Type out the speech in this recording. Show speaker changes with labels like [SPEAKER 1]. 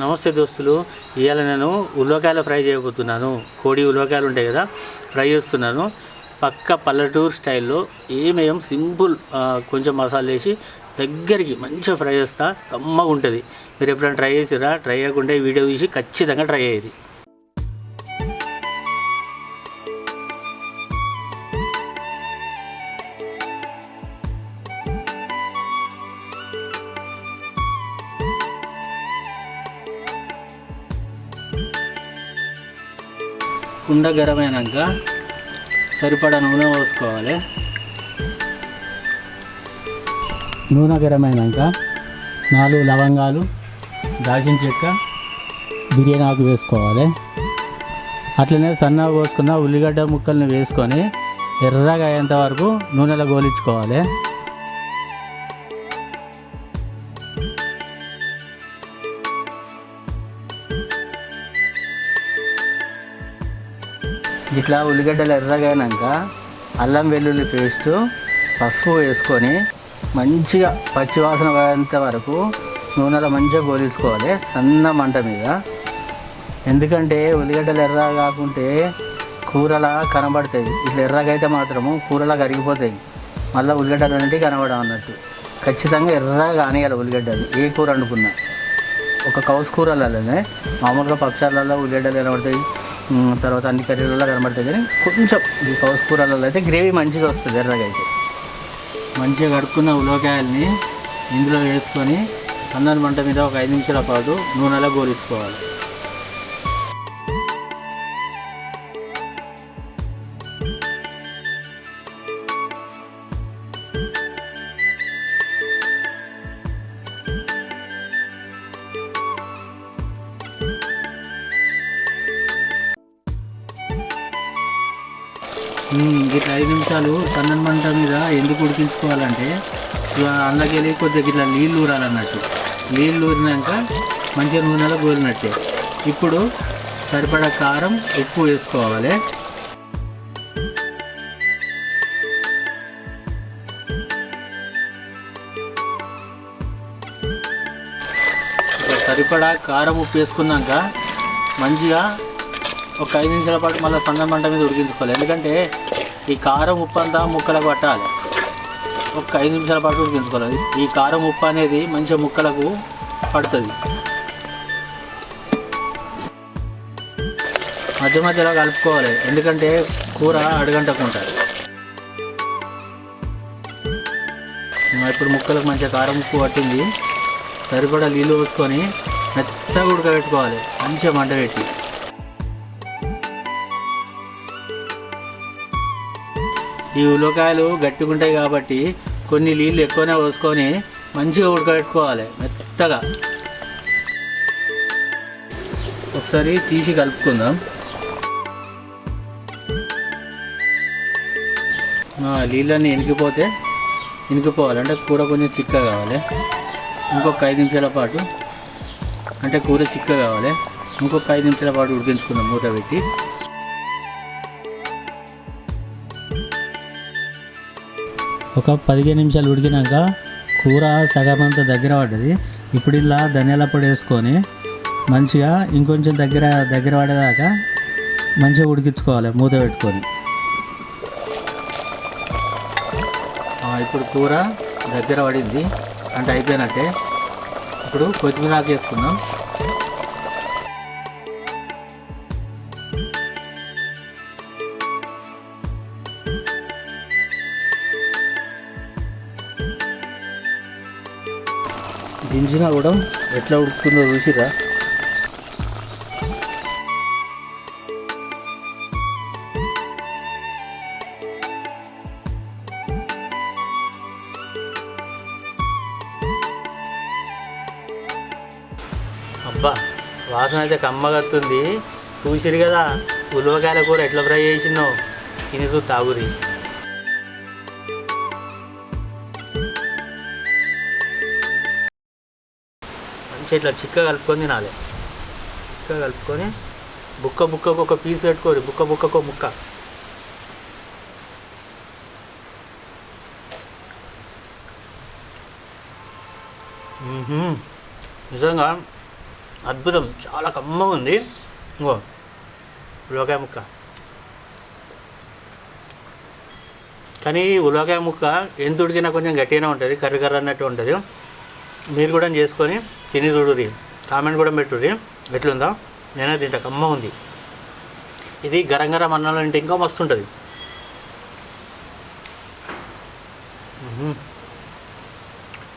[SPEAKER 1] నమస్తే దోస్తులు. ఇవాళ నేను ఉల్లకాయలు ఫ్రై చేయబోతున్నాను. కోడి ఉల్లకాయలు ఉంటాయి కదా ఫ్రై చేస్తున్నాను. పక్క పల్లెటూరు స్టైల్లో ఏమేం సింపుల్ కొంచెం మసాలా వేసి దగ్గరికి మంచిగా ఫ్రై చేస్తా కమ్మగా ఉంటుంది మీరు ఎప్పుడైనా ట్రై చేసిరా ట్రై చేయకుండా వీడియో చూసి ఖచ్చితంగా ట్రై అయ్యేది కుండ గరమైనాక సరిపడా నూనె పోసుకోవాలి. నూనె గరమైనాక నాలుగు లవంగాలు దాల్చిన చెక్క బిర్యానీ ఆకు వేసుకోవాలి. అట్లనే సన్నగా కోసుకున్న ఉల్లిగడ్డ ముక్కల్ని వేసుకొని ఎర్రగా అయ్యేంత వరకు నూనెలో గోలించుకోవాలి. ఇట్లా ఉల్లిగడ్డలు ఎర్రగైనాక అల్లం వెల్లుల్లి పేస్ట్ పసుపు వేసుకొని మంచిగా పచ్చివాసన పోయేంత వరకు నూనెలో మంచిగా గోలించుకోవాలి సన్న మంట మీద. ఎందుకంటే ఉల్లిగడ్డలు ఎర్ర కాకుంటే కూరలా కనబడతాయి. ఇట్లా ఎర్రగా అయితే మాత్రము కూరలా కరిగిపోతాయి. మళ్ళీ ఉల్లిగడ్డలు అనేవి కనబడం అన్నట్టు. ఖచ్చితంగా ఎర్రగా కానియాలి ఉల్లిగడ్డలు. ఏ కూర అనుకున్నా ఒక కౌస్ కూరలలోనే మామూలుగా పక్షాలలో ఉల్లిగడ్డలు కనబడతాయి. తర్వాత అన్ని కర్రీలలో కనబడతాయి కానీ కొంచెం ఈ కౌస్ కూరలలో అయితే గ్రేవీ మంచిగా వస్తుంది ఎర్రగా అయితే. మంచిగా కడుక్కున్న ఉలవకాయల్ని ఇందులో వేసుకొని అందరి మంట మీద ఒక ఐదు నిమిషాల పాటు నూనెలో గోలించుకోవాలి. ఇట్లా ఐదు నిమిషాలు సన్నని మంట మీద ఎందుకు ఉడికించుకోవాలంటే ఇక అందులోకెళ్ళి కొద్దిగా ఇట్లా నీళ్ళు ఊరాలన్నట్టు. నీళ్ళు ఊరినాక మంచిగా నూనెలో గోలినట్టే. ఇప్పుడు సరిపడా కారం ఉప్పు వేసుకోవాలి. సరిపడా కారం ఉప్పు వేసుకున్నాక మంచిగా ఒక ఐదు నిమిషాల పాటు మళ్ళీ సన్న మంట మీద ఉడికించుకోవాలి. ఎందుకంటే ఈ కారం ఉప్పు అంతా ముక్కలకు పట్టాలి. ఒక ఐదు నిమిషాల పాటు ఉడికించుకోవాలి. ఈ కారం ఉప్పు అనేది మంచిగా ముక్కలకు పడుతుంది. మధ్య మధ్యలో కలుపుకోవాలి. ఎందుకంటే కూర అడగంటకుంటుంది. ఇప్పుడు ముక్కలకు మంచిగా కారం ఉప్పు పట్టింది. సరిపడా నీళ్ళు పోసుకొని మెత్తగా ఉడకబెట్టుకోవాలి. మంచిగా మంట పెట్టి. ఈ ఉల్లకాయలు గట్టిగా ఉంటాయి కాబట్టి కొన్ని నీళ్ళు ఎక్కువనే పోసుకొని మంచిగా ఉడకబెట్టుకోవాలి మెత్తగా. ఒకసారి తీసి కలుపుకుందాం. నీళ్ళన్నీ ఎనికిపోతే ఎనికిపోవాలి అంటే కూర కొంచెం చిక్క కావాలి. ఇంకొక ఐదు నిమిషాల పాటు అంటే కూర చిక్క కావాలి. ఇంకొక ఐదు నిమిషాల పాటు ఉడికించుకుందాం మూత పెట్టి. ఒక పదిహేను నిమిషాలు ఉడికినాక కూర సగం అంతా దగ్గర పడ్డది. ఇప్పుడు ఇలా ధనియాల పొడి వేసుకొని మంచిగా ఇంకొంచెం దగ్గర దగ్గర పడేదాకా మంచిగా ఉడికించుకోవాలి మూత పెట్టుకొని. ఇప్పుడు కూర దగ్గర పడింది. అంటే అయిపోయినట్టే. ఇప్పుడు కొత్తిమీర ఆకు వేసుకుందాం. దించినా కూడా ఎట్లా ఉడుకుతుందో చూసిరా అబ్బా వాసన అయితే కమ్మగత్తుంది. చూసిరు కదా ఉలవకాయల కూర ఎట్లా ఫ్రై చేసిందో తిని తాగురి మంచిగా ఇట్లా చిక్క కలుపుకొని తినాలి. చిక్క కలుపుకొని బుక్క బుక్కకు ఒక పీస్ పెట్టుకోరు బుక్క బుక్కకు ఒక ముక్క. నిజంగా అద్భుతం. చాలా కమ్మగా ఉంది. ఇంకో ఉలవకాయ ముక్క. కానీ ఉలవకాయ ముక్క ఎంత ఉడికినా కొంచెం గట్టిగానే ఉంటుంది. కర్రీ కర్ర అన్నట్టు ఉంటుంది. మీరు కూడా చేసుకొని తిని చూడురి కామెంట్ కూడా పెట్టుర్రి. ఎట్లుందా? నేనే తింటా. కమ్మ ఉంది. ఇది గరం గరం అన్నంలో తింటే ఇంకా మస్తుంటుంది.